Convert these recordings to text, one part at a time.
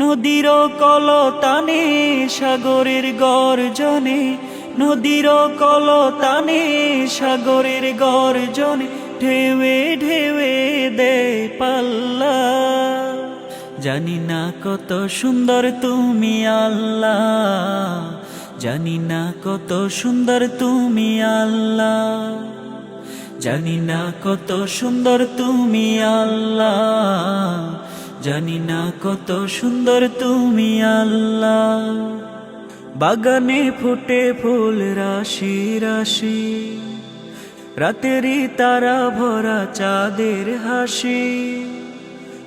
নদীর কলতানে, সাগরের গর্জনে, নদীর কলতানে, সাগরের গর্জনে ঢেউে ঢেউে দে পাল্লা। জানি না কত সুন্দর তুমি আল্লাহ। জানি না কত সুন্দর তুমি আল্লাহ। জানি না কত সুন্দর তুমি আল্লাহ। জানি না কত সুন্দর তুমি আল্লাহ। বাগানে ফুটে ফুল, রাশি রাশি। রাতেরই তারা ভরা চাঁদের হাসি।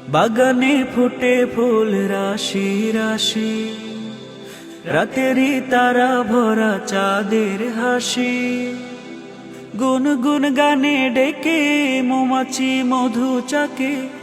বাগানে ফুটে ফুল, রাশি রাশি। রাতেরই তারা ভরা চাঁদের হাসি। গুন গুন গানে ডেকে, মৌমাছি মধু চাকে।